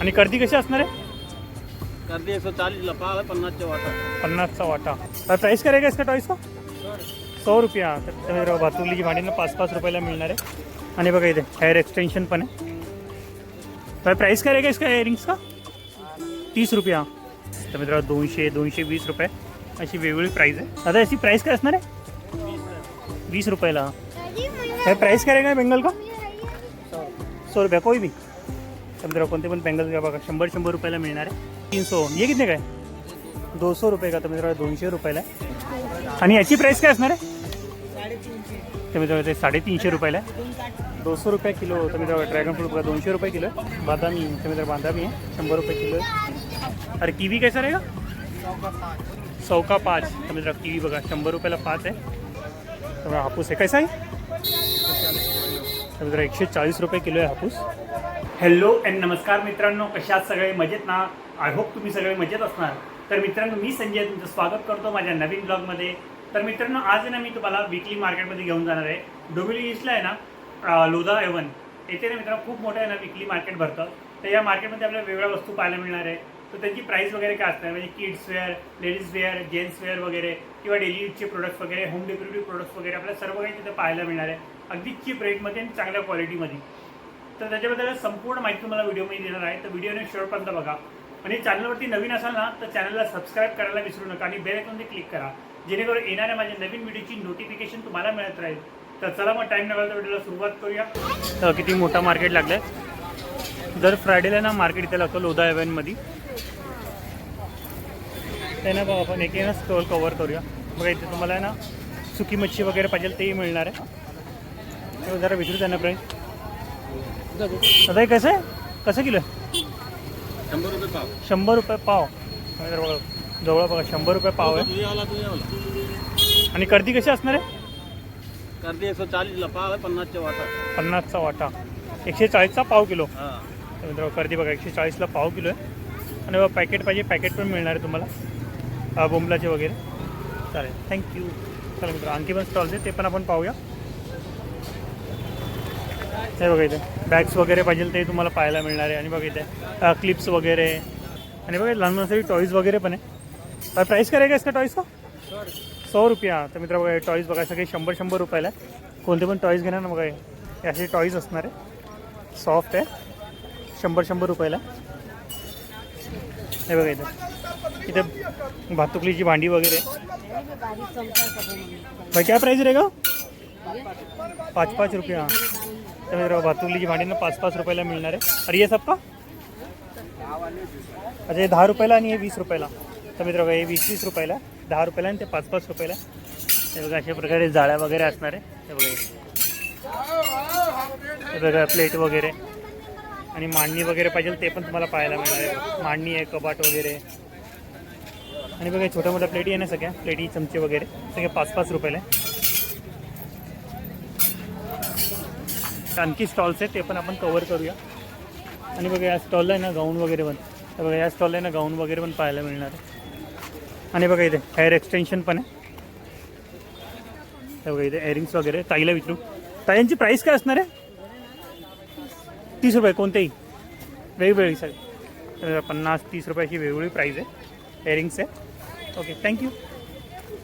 आणि कर्दी कशी असणार आहे? गर्दी एकशे चाळीसला पाव आहे पन्नासच्या वाटा. पन्नासचा वाटा. तर प्राईस काय का इसका टॉईसचा सौ रुपया. तर भातुकलीची भांडीनं पाच पाच रुपयाला मिळणार आहे. आणि बघा इथे हेअर एक्सटेन्शन पण आहे. तर प्राईस काय का इसका इयरिंग्स का तीस रुपया. तर मित्रांनो दोनशे दोनशे वीस रुपये. अशी वेगवेगळी प्राईस आहे. दादा याची प्राईस काय असणार आहे? वीस रुपयाला. काय प्राईस काय आहे बेंगल का? सौ रुपया. कोई भी. तर कोणते पण बँगल्स घ्या बघा. शंभर शंभर रुपयाला मिळणार आहे. तीन सौ ये किती काय दो सौ रुपये का तर मित्रांनो दोनशे रुपयाला आहे. आणि याची प्राईस काय असणार आहे? तर मित्रांनो ते साडेतीनशे रुपयाला आहे. दोनशे रुपये किलो. तर मित्रांनो ड्रॅगन फ्रूट बघा दोनशे रुपये किलो आहे. बादामी तर जर बादामी आहे. शंभर रुपये किलो आहे. अरे किवी काय सर सौ का? पाच. तर जरा किवी बघा शंभर रुपयाला पाच आहे. तर हापूस आहे. कैसा आहे तर जरा एकशे चाळीस रुपये किलो आहे हापूस. हॅलो अँड नमस्कार मित्रांनो कशात सगळे? मजेत ना? आय होप तुम्ही सगळे मजेत असणार. तर मित्रांनो मी संजय तुमचं स्वागत करतो माझ्या नवीन ब्लॉगमध्ये. तर मित्रांनो आज आहे ना मी तुम्हाला विकली मार्केटमध्ये घेऊन जाणार आहे. डोंबिवली ईस्टला आहे ना लोधा एवन येथे ना मित्रांनो खूप मोठं आहे ना विकली मार्केट भरतं. तर या मार्केटमध्ये आपल्याला वेगळ्या वस्तू पाहायला मिळणार आहे. तर त्यांची प्राईस वगैरे काय असणार? म्हणजे kids wear ladies wear gents wear वगैरे किंवा डेली यूजचे प्रोडक्ट्स वगैरे होम डेकोरेटिव्ह प्रोडक्ट्स वगैरे आपल्याला सर्व काही तिथे पाहायला मिळणार आहे. अगदी चीप रेटमध्ये आणि चांगल्या क्वालिटीमध्ये तर त्याच्याबद्दल संपूर्ण माहिती तुम्हाला व्हिडिओमध्ये देणार आहे. तर व्हिडिओने शेवटपर्यंत बघा. आणि चॅनलवरती नवीन असाल ना तर चॅनलला सबस्क्राईब करायला विसरू नका आणि बेल आयकॉनवर क्लिक करा. जेणेकरून येणाऱ्या माझ्या नवीन व्हिडिओची नोटिफिकेशन तुम्हाला मिळत राहील. तर चला मग टाईम नव्हता व्हिडिओला सुरुवात करूया. तर किती मोठा मार्केट लागलं आहे दर फ्रायडेला ना मार्केट इथे लागतो लोधा एव्हनमध्ये त्यांना बघा आपण एक ना स्टॉल कवर करूया. बघा इथे तुम्हाला आहे ना सुकी मच्छी वगैरे पाहिजे तेही मिळणार आहे. जरा विचारू त्यांना प्राईस आता हे कसं? आहे कसं किलो आहे? शंभर रुपये पाव. शंभर रुपये पाव. आणि जरा बघा जवळ बघा शंभर रुपये पाव आहे. आणि कर्दी कशी असणार आहे? गर्दी एकशे चाळीसला पाव आहे पन्नासच्या वाटा. पन्नासचा वाटा. एकशे चाळीसचा पाव किलो. हा. तर मित्रांनो कर्दी बघा एकशे चाळीसला पाव किलो आहे. आणि बघा पॅकेट पाहिजे पॅकेट पण मिळणार आहे तुम्हाला. बोंबलाचे वगैरे. चालेल. थँक्यू चला मित्र आणखी पण स्टॉल्स आहे ते पण आपण पाहूया. हे बघा इथे. बॅग्स वगैरे पाहिजे ते तुम्हाला पाहायला मिळणार आहे. आणि बघा इथे क्लिप्स वगैरे. आणि बघा लहान मुलांसाठी टॉईज वगैरे पण आहे. प्राईस काय आहे का इसका टॉईस का? सौ रुपया. तर मित्र बघा टॉईज बघा सगळे शंभर शंभर रुपयाला कोणते पण टॉईज घेणार ना बघा हे. असे टॉईज असणार आहे. सॉफ्ट आहे. शंभर शंभर रुपयाला. हे बघा इथे. इथे भातुकलीची भांडी वगैरे. भाई काय प्राईज रे रहेगा पाच पाच रुपया. तर मित्र भातुकलीची भांडी ना पाच पाच रुपयाला मिळणार आहे. अरे ये सप्पा अच्छा हे दहा रुपयाला आणि हे वीस रुपयाला. तर मित्र बघा हे वीस वीस रुपयाला दहा रुपयाला आणि ते पाच पाच रुपयाला. हे बघा अशा प्रकारे जाळ्या वगैरे असणार आहे. हे बघा हे. बघा प्लेट वगैरे. आणि मांडणी वगैरे पाहिजे ते पण तुम्हाला पाहायला मिळणार आहे. मांडणी आहे कबाट वगैरे. आणि बघा छोट्या मोठ्या प्लेटी आहे ना सगळ्या प्लेटी चमचे वगैरे. सगळे पाच पाच रुपयाला आहे. आणखी स्टॉल्स आहेत ते पण आपण कवर करूया. आणि बघा या स्टॉलला आहे ना गाऊन वगैरे पण. तर बघा या स्टॉलला आहे ना गाऊन वगैरे पण पाहायला मिळणार आहे. आणि बघा इथे हेअर एक्सटेन्शन पण आहे. हे बघा इथे एअरिंग्स वगैरे ताईला विचारू. ताईंची प्राईस काय असणार आहे? तीस रुपये कोणतेही. वेगवेगळी सर पन्नास तीस रुपयाची वेगवेगळी प्राईस आहे. एअरिंग्स आहे. ओके थँक्यू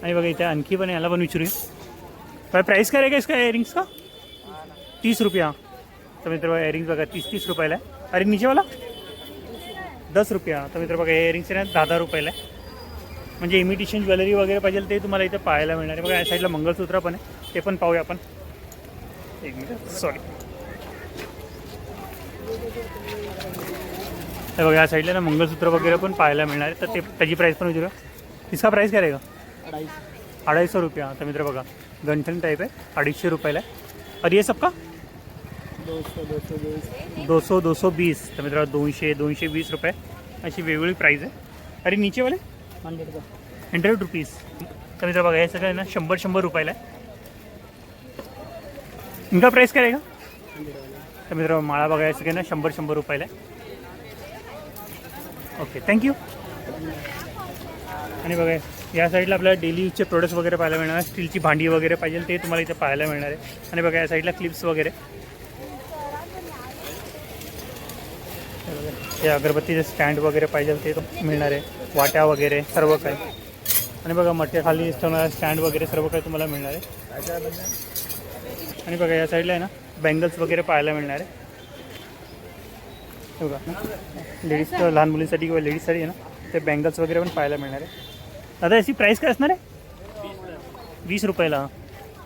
आणि बघा इथे आणखी पण याला पण विचारूया. प्राईस काय रहेगा इसका एअरिंग्स का? तीस रुपया. तर मित्र बघा एअरिंग्स बघा तीस तीस रुपयाला आहे. अरे नीचेवाला दस रुपया. तर मित्र बघा एअरिंग्स आहे ना दहा दहा रुपयाला आहे. म्हणजे इमिटेशन ज्वेलरी वगैरे पाहिजे ते तुम्हाला इथे पाहायला मिळणार आहे. बघा या साईडला मंगळसूत्र पण आहे. ते पण पाहूया आपण. एक मिनिट सॉरी हे बघा या साईडला ना मंगळसूत्र वगैरे पण पाहायला मिळणार आहे. तर ते त्याची प्राईस पण विचारूया. इसका प्राईस काय रहेगा अडाईसशे रुपया. तर मित्र बघा गंठन टाईप आहे. अडीचशे रुपयाला आहे. और ये सबका? दो सौ दो सौ बीस तर मित्र दोनशे दोनशे वीस रुपये. अशी वेगवेगळी प्राईज आहे. अरे नीचे वाले हंड्रेड रुपीज तर मित्र बघा हे सगळं आहे ना शंभर शंभर रुपयाला आहे. इनका प्राईस काय रहेगा तर मित्र माळा बघा हे सगळे ना शंभर शंभर रुपयाला आहे. ओके थँक्यू आणि बघा या साईडला आपल्याला डेली यूजचे प्रोडक्ट्स वगैरे पाहायला मिळणार. स्टीलची भांडी वगैरे पाहिजे ते तुम्हाला इथे पाहायला मिळणार आहे. आणि बघा या साईडला क्लिप्स वगैरे. हे अगरबत्तीचे स्टँड वगैरे पाहिजे ते मिळणार. आहे वाट्या वगैरे सर्व काही. आणि बघा मटे खाली ठेवणारा स्टँड वगैरे सर्व काही तुम्हाला मिळणार. आहे आणि बघा या साईडला आहे ना बँगल्स वगैरे पाहायला मिळणार. आहे बघा लेडीज लहान मुलींसाठी किंवा लेडीजसाठी आहे ना ते बँगल्स वगैरे पण पाहायला मिळणार. आहे दादा याची प्राईस काय असणार आहे? वीस रुपयाला.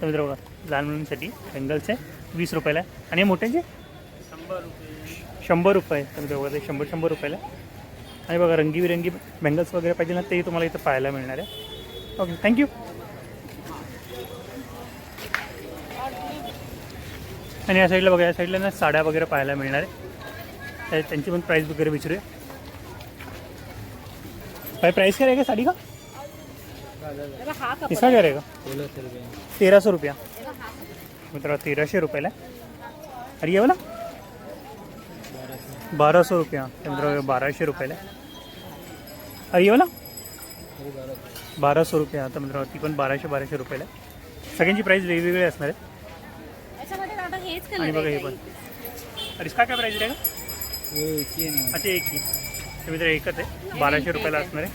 तर मित्र बघा लहान मुलांसाठी बँगल्स आहे वीस रुपयाला. आहे. आणि हे मोठ्यांचे शंभर रुपये शंभर रुपये तर मित्र बघा ते शंभर शंभर रुपयाला. आहे. आणि बघा रंगीबिरंगी बँगल्स वगैरे पाहिजे ना तेही तुम्हाला इथं पाहायला मिळणार आहे. ओके थँक्यू आणि या साईडला बघा या साईडला ना साड्या वगैरे पाहायला मिळणार आहे. त्या- त्यांची पण प्राईस वगैरे विचारूया. भाई प्राइस क्या रहेगा साड़ी का इसका क्या रहेगा तेरह सौ रुपया. मित्र तेराशे रुपयाला. आहे. आणि ये वाला बारा सौ रुपया. तर मित्र बाराशे रुपयाला. आहे. आणि ये वाला. बारा सौ रुपया. तर मित्र ती पण बाराशे बाराशे रुपयाला. आहे. सगळ्यांची प्राईस वेगवेगळी असणार आहे याच्यामध्ये दादा हेच आणि बघा हे आहे पण. और इसका क्या प्राइस रहेगा अच्छा एक ही तर मित्र एकच आहे. बाराशे रुपयाला असणार आहे.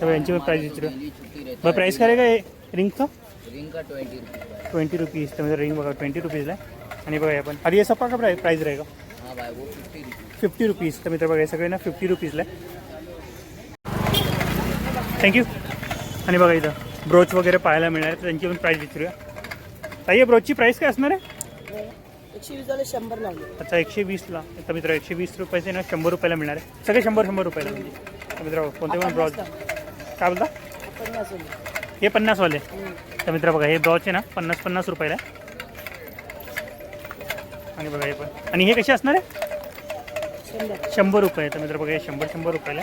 तर यांची पण प्राईस विचारू मग प्राईस काय आहे का रिंगचं रिंग का ट्वेंटी रुपीज़ ट्वेंटी रुपीज़ तो मेरा रिंग बघा ट्वेंटी रुपीज़ला आहे. आणि बघा हे पण. आणि हे सपा का रहेगा हाँ भाई वो फिफ्टी रुपीज़. तर मित्र बघा हे सगळे ना फिफ्टी रुपीजला थँक्यू आणि बघा इथं ब्रोच वगैरे पाहायला मिळणार आहे. तर त्यांची पण प्राईस विचारूया. ताई ब्रोचची प्राईस काय असणार आहे? एकशे वीस झाले शंभर लावले अच्छा एकशे वीसला तर मित्र एकशे वीस रुपयाचे ना शंभर रुपयाला मिळणार आहे. सगळे शंभर शंभर रुपयाला म्हणजे. तर मित्र कोणते पण ब्रॉच काय बोलता? पन्नास हे पन्नासवाले. तर मित्र बघा हे ब्रॉच आहे ना पन्नास पन्नास रुपयाला आहे. आणि बघा हे पण. आणि हे कसे असणार आहे? शंभर रुपये. तर मित्र बघा हे शंभर शंभर रुपयाला.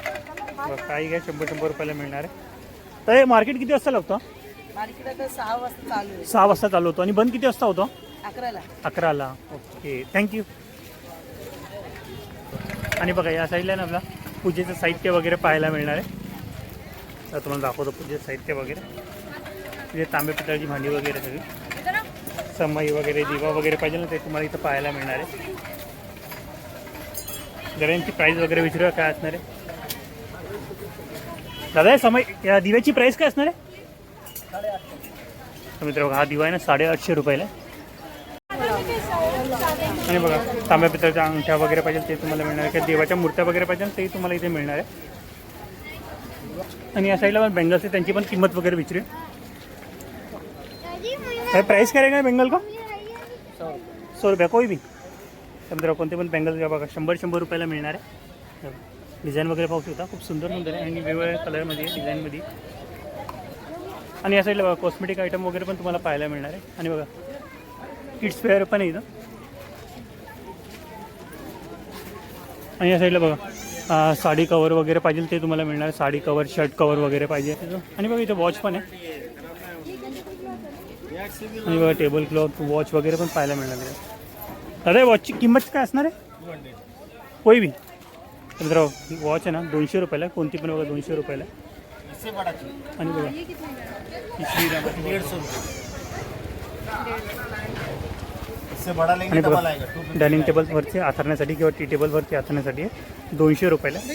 बघा काही काय शंभर शंभर रुपयाला मिळणार आहे. तर हे मार्केट किती वाजता लागतो सहा वाजता सहा वाजता चालू होतो. आणि बंद किती वाजता होतो? अकराला. अकराला. ओके. थँक्यू आणि बघा या साईडला ना आपला पूजेचं साहित्य वगैरे पाहायला मिळणार आहे. तर तुम्हाला दाखवतो पूजेचं साहित्य वगैरे. म्हणजे तांबे पितळची भांडी वगैरे सगळी. समई वगैरे दिवा वगैरे पाहिजे ना ते तुम्हाला इथं पाहायला मिळणार आहे. जरा प्राईस वगैरे विचारूया काय असणार आहे? दादा समई समय या दिव्याची प्राईस काय असणार आहे? मित्र बघा हा दिवा आहे ना साडेआठशे रुपयाला आणि बघा तांब्या पित्राच्या अंगठ्या वगैरे पाहिजे ते तुम्हाला मिळणार आहे. किंवा देवाच्या मूर्त्या वगैरे पाहिजे ते तुम्हाला इथे मिळणार आहे. आणि या साईडला पण बेंगल्स आहे त्यांची पण किंमत वगैरे विचारू काय प्राईस काय रहेगा बेंगल का सौ रुपया कोई भी. समजा कोणते पण बेंगल घ्या बघा शंभर शंभर रुपयाला मिळणार आहे. डिझाईन वगैरे पाहू शकता खूप सुंदर सुंदर आहे आणि वेगवेगळ्या कलरमध्ये डिझाईनमध्ये आणि या साईडला बघा कॉस्मेटिक आयटम वगैरे पण तुम्हाला पाहायला मिळणार आहे. आणि बघा किड्स वेअर पण आहे इथं. आणि या साईडला बघा साडी कवर वगैरे पाहिजे ते तुम्हाला मिळणार साडी कवर शर्ट कवर वगैरे पाहिजे. आणि बघा इथं वॉच पण आहे. आणि बघा टेबल क्लॉथ वॉच वगैरे पण पाहायला मिळणार आहे दादा वॉचची किंमत काय असणार आहे कोई भी तर वॉच आहे ना दोनशे रुपयाला. कोणती पण बघा दोनशे रुपयाला. आणि बघा आणि बघा डायनिंग टेबलवरती आथरण्यासाठी किंवा टी टेबलवरती आथरण्यासाठी आहे. दोनशे रुपयाला है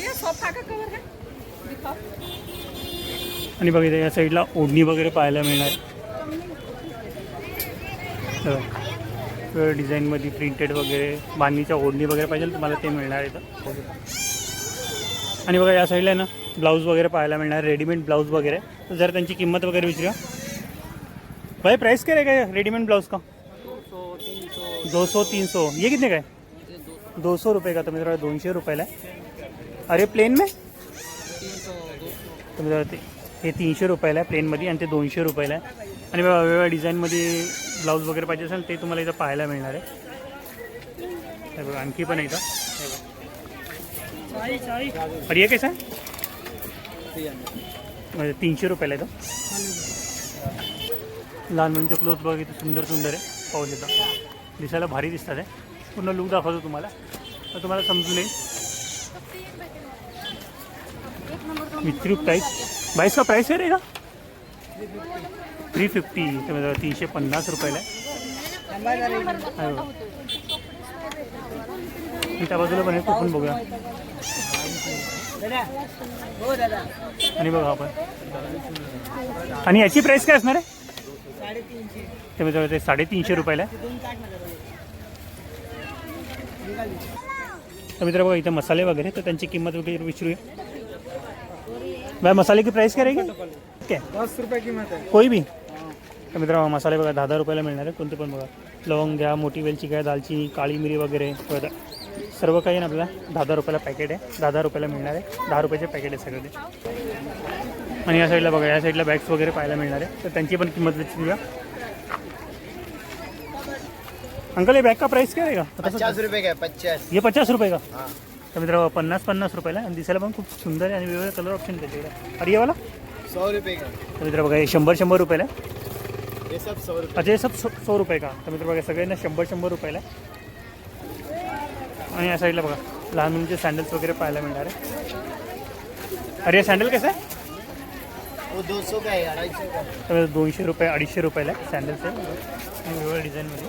आणि बघा या साईडला ओढणी वगैरे पाहायला मिळणार आहे. डिझाईनमध्ये प्रिंटेड वगैरे बांधणीच्या ओढणी वगैरे पाहिजे तुम्हाला ते मिळणार आहे इथं. आणि बघा या साईडला आहे ना ब्लाऊज वगैरे पाहायला मिळणार रेडीमेड ब्लाऊज वगैरे. तर जरा त्यांची किंमत वगैरे विचारूया. भाई प्राइस क्या रहेगा रेडीमेड ब्लाउज का? दो सौ तीन सौ. ये कितने का है दो सौ रुपये का? तो मेरा दोनशे रुपयाला आहे. अरे प्लेन में? तुम्ही हे तीनशे रुपयाला आहे प्लेनमध्ये आणि ते दोनशे रुपयाला आहे. आणि वेगवेगळ्या डिझाईनमध्ये ब्लाऊज वगैरे पाहिजे असेल ते तुम्हाला इथं पाहायला मिळणार आहे. हे बघा आणखी पण आहे इथं अरे बघा. और म्हणजे तीनशे रुपयाला आहे लहान मुलांचे क्लोथ बघा इथं सुंदर सुंदर आहे. पाऊस येतं दिसायला भारी दिसतात आहे पूर्ण लुक दाखवतो तुम्हाला. तर तुम्हाला समजून येईल. विथ्रू टाईप बाईसचा प्राईस आहे रे का? थ्री फिफ्टी तीनशे पन्नास रुपयाला आहे. आणि त्या बाजूला पण आहे पण बघूया. हो आणि बघा आपण. आणि याची प्राईस काय असणार आहे? ते ते साडेतीनशे रुपयाला तर मित्र बघा इथे मसाले वगैरे तर त्यांची किंमत वगैरे विचारूया. भाई मसाले की प्राइस क्या रहेगी क्या दस रुपये कीमत है कोई भी तर मित्र मसाले बघा दहा दहा रुपयाला मिळणार आहे. कोणते पण बघा. लवंग घ्या मोठी वेलची घ्या दालचिनी काळी मिरी वगैरे बघा. सर्व काही ना आपल्याला. दहा दहा रुपयाला पॅकेट आहे. दहा दहा रुपयाला मिळणार आहे. दहा रुपयाचे पॅकेट आहे सगळे. आणि या साईडला बघा या साईडला बॅग्स वगैरे पाहायला मिळणार आहे. तर त्यांची पण किंमत विचारूया अंकल ये बैग का प्राइस क्या रहेगा पचास रुपए का पचास. ये पचास रुपये का? हाँ. तर मित्र पन्नास पन्नास रुपयाला. आणि दिसायला पण खूप सुंदर आहे आणि वेगवेगळे कलर ऑप्शन त्याच्याकडे अरे वाला? सौ रुपए का? तर मित्र बघा हे शंभर शंभर रुपयाला आहे. ये सब सौ रुपए अच्छा हे सब सौ सौ रुपये का? तर मित्र बघा सगळ्यांना शंभर शंभर रुपयाला आहे. आणि या साईडला बघा लहान मुलींचे सँडल्स वगैरे पाहायला मिळणार आहे. अरे हे सँडल कसं? आहे वो दो सौ का है अढ़ाई सौ का तर मित्र दोनशे रुपये अडीचशे रुपयाला आहे सँडल्स आहे. आणि वेगवेगळ्या डिझाईनमध्ये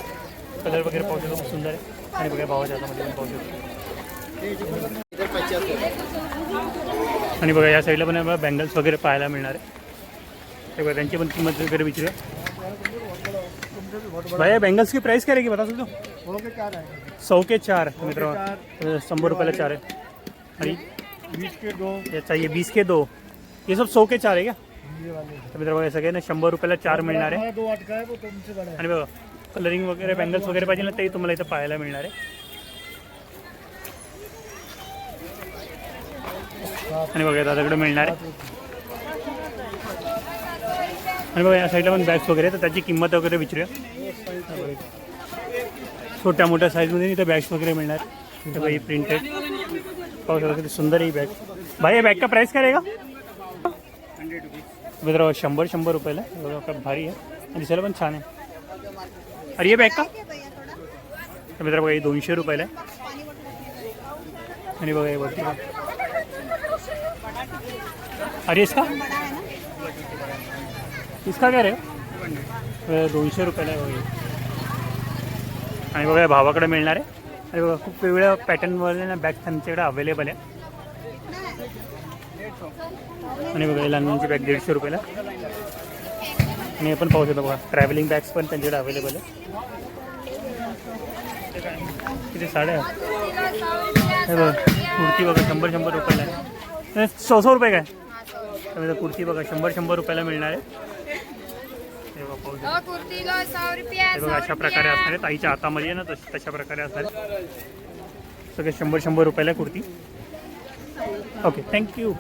कलर वगैरे पाहू शकतो खूप सुंदर आहे. आणि बघा भावाच्या हातामध्ये पण पाहू शकतो. इधर पचास रुपये आणि बघा या साईडला पण आपल्याला बँगल्स वगैरे पाहायला मिळणार आहे. ते बघा त्यांची पण किंमत वगैरे विचारूया. भैया बँगल्स की प्राइस क्या रहेगी बता सकते हो? हो है सौ के चार। मित्र शंभर रुपयाला चार आहे आणि बीस के दो। याचा ये बीस के दो। ये सब सौ के चार आहे का ये वाले तर मित्र बघा सगळ्यांना शंभर रुपयाला चार मिळणार आहे है है आणि बघा कलरिंग वगैरे बँगल्स वगैरे पाहिजे ना तेही तुम्हाला इथं पाहायला मिळणार आहे. आणि बघा दादाकडे मिळणार आहे. आणि बघा, या साईडला पण बॅग्स वगैरे तर त्याची किंमत वगैरे विचारूया. छोट्या मोठ्या साईजमध्ये इथं बॅग्स वगैरे मिळणार. बाई प्रिंटेड पाहू सुंदर ही बॅग भाई, ये बॅग का प्राइस काय रहेगा मित्र शंभर शंभर रुपयाला. बघा भारी दिसायला पण छान आहे. अरे ये बॅग का? तर मित्र बघा, हे दोनशे रुपयाला आणि बघा, हे वरती अरे इसका इसका काय रे दोनशे रुपयाला आहे बघा आणि बघा भावाकडे मिळणार आहे. आणि बघा खूप वेगवेगळ्या पॅटर्नवाले ना बॅग त्यांच्याकडे अवेलेबल आहे. आणि बघा लहान मुलांची बॅग दीडशे रुपयाला. आणि हे पण पाहू शकतो बघा ट्रॅव्हलिंग बॅग्स पण त्यांच्याकडे अवेलेबल आहे. किती साड्या हे बघा कुर्ती बघा शंभर शंभर रुपयाला आहे. सौ सौ रुपये काय? कुर्ती बघा शंभर शंभर रुपयाला मिळणार आहे हे बघा पाहू शकता. कुर्तीला सौ रुपया हे बघा अशा प्रकारे असणार आहे ताईच्या हातामध्ये आहे ना तश तशा प्रकारे असणार सगळे शंभर शंभर रुपयाला कुर्ती. ओके थँक्यू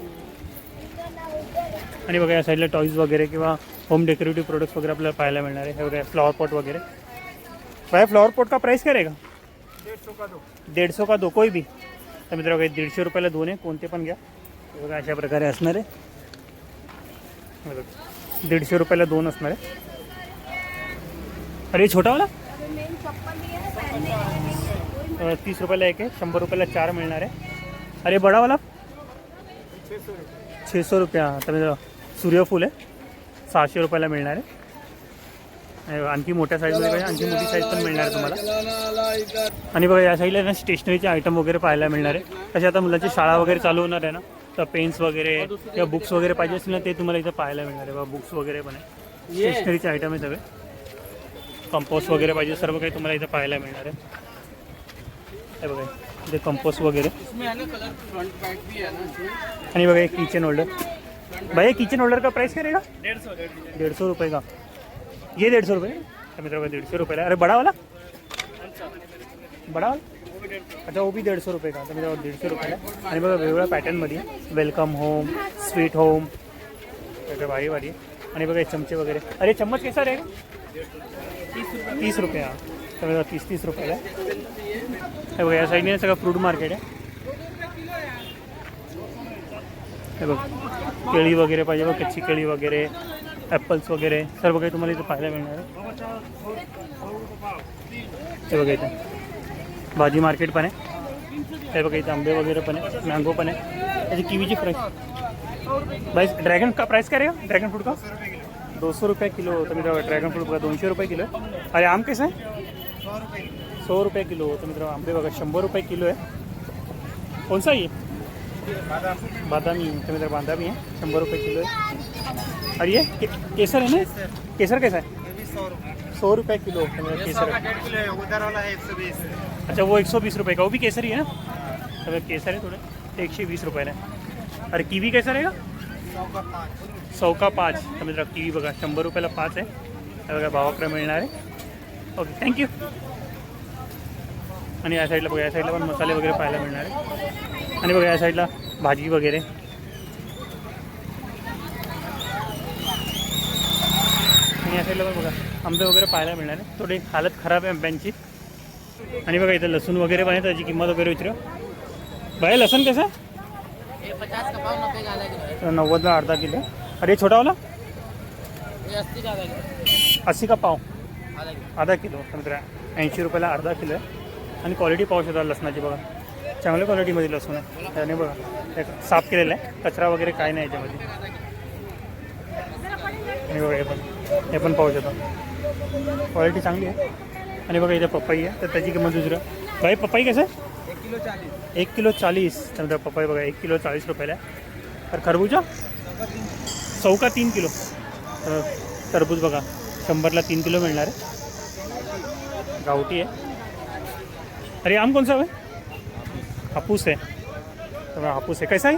आणि बघा या साईडला टॉईज वगैरे किंवा होम डेकोरेटिव्ह प्रोडक्ट्स वगैरे आपल्याला पाहायला मिळणार आहे. हे बघा फ्लॉवर पॉट वगैरे. भाई फ्लॉवर पॉट का प्राइस क्या रहेगा दीड सौ का दो कोई भी. तर मित्र बघा दीडशे रुपयाला दोन आहे. कोणते पण घ्या. हे बघा अशा प्रकारे असणार आहे. दीडशे रुपयाला दोन असणार आहे. अरे छोटा वाला? तीस रुपयाला एक आहे शंभर रुपयाला चार मिळणार आहे. अरे बडा वाला? छे सौ रुपया. तर सूर्यफूल आहे सहाशे रुपयाला मिळणार आहे. आणि आणखी मोठ्या साईजमध्ये पाहिजे आणखी मोठी साईज पण मिळणार आहे तुम्हाला. आणि बघा या साईडला ना स्टेशनरीचे आयटम वगैरे पाहायला मिळणार आहे. तसे आता मुलांची शाळा वगैरे चालू होणार आहे ना तर पेन्स वगैरे किंवा बुक्स वगैरे पाहिजे असतील ना ते तुम्हाला इथं पाहायला मिळणार आहे. बघा बुक्स वगैरे पण आहे. स्टेशनरीचे आयटम आहे सगळे. कंपोस्ट वगैरे पाहिजे, सर्व काही तुम्हाला इथं पाहायला मिळणार आहे. हे बघा, इथे कंपोस्ट वगैरे. आणि बघा, एक किचन होल्डर भैया किचन होल्डर का प्राइस क्या रहेगा डेढ़ सौ डेढ़ सौ रुपये का? ये डेढ़ सौ रुपये? का मित्र डेढ़ सौ रुपये अरे बड़ा वाला बड़ा वाला अच्छा वो भी दीड सौ रुपये का. तर मित्र दीडशे रुपयाला. आणि बघा, वेगवेगळ्या पॅटर्नमध्ये वेलकम होम स्वीट होम भारी भारी. आणि बघा चमचे वगैरे. अरे, चम्मच कैसा रहेगा तीस रुपये हा. तर तीस तीस रुपयाला. आहे. हे बघा या साईडने सगळं फ्रूट मार्केट आहे. हे बघ केळी वगैरे पाहिजे बघ कच्ची केळी वगैरे ॲपल्स वगैरे सर्व काही तुम्हाला इथं पाहायला मिळणार आहे. हे बघा इथं. भाजी मार्केट पण आहे. हे बघा इथं आंबे वगैरे पण आहे मँगो पण आहे. त्याची किवीची प्राईस प्राइस ड्रॅगन का प्राईस काय रे? ड्रॅगन फ्रूट का? दो सौ रुपये किलो तर मित्र ड्रॅगन फ्रूट बघा दोनशे रुपये किलो आहे अरे आम कैसा आहे सौ रुपये किलो तर मित्र आंबे बघा शंभर रुपये किलो आहे कोणसा आहे बादामी तर मित्र बादामी आहे शंभर रुपये किलो है। और ये के, केसर है ना? केसर कैसा है? सौ रुपये किलो केसर है। है सौ अच्छा वो एक सौ बीस रुपये का वो भी केसर ही है ना? तर केसर आहे एक सौ बीस रुपये आहे अरे कीवी कैसा रहेगा? चौका पाच. तर मित्र किवी बघा. शंभर रुपयाला पाच आहे. त्या बघा भावाकडे मिळणार आहे. ओके थँक्यू आणि या साईडला बघा या साईडला पण मसाले वगैरे पाहायला मिळणार आहे. आणि बघा या साईडला भाजी वगैरे. आणि या साईडला पण बघा आंबे वगैरे पाहायला मिळणार आहे. थोडी हालत खराब आहे आंब्यांची. आणि बघा इथं लसूण वगैरे पण आहे. त्याची किंमत वगैरे विचारू बाय लसूण कसं? पचास का पाव नब्बे का आधा किलो है तर नव्वदला अर्धा किलो. अरे छोटा वाला ये अस्सी का आधा किलो अस्सी का पाव? आधा किलो अर्धा किलो. तर मित्र ऐंशी रुपयाला अर्धा किलो आहे. आणि क्वालिटी पाहू शकता लसणाची बघा. चांगल्या क्वालिटीमध्ये लसूण आहे. त्याने बघा हे साफ केलेलं आहे. कचरा वगैरे काय नाही याच्यामध्ये. आणि बघा हे पण. हे पण पाहू शकता. क्वालिटी चांगली आहे. आणि बघा इथे पपई आहे. तर त्याची किंमत दुसरं. भाई पपई कसं आहे? एक किलो चालीस एक किलो चाळीस. समजा पपई बघा एक किलो चाळीस रुपयाला आहे. तर खरबूजा? चौका तीन किलो. टरबूज बघा शंभरला तीन किलो मिळणार आहे. गावठी आहे. अरे आम कोणसा आहे? हापूस आहे. हापूस आहे. कैसा आहे?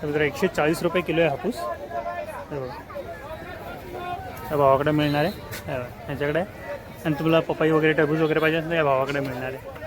तर मित्र एकशे चाळीस रुपये किलो आहे हापूस. बघा. या भावाकडे मिळणार आहे. याच्याकडे आणि तुम्हाला पपई वगैरे टरबूज वगैरे पाहिजे असेल तर या भावाकडे मिळणार आहे.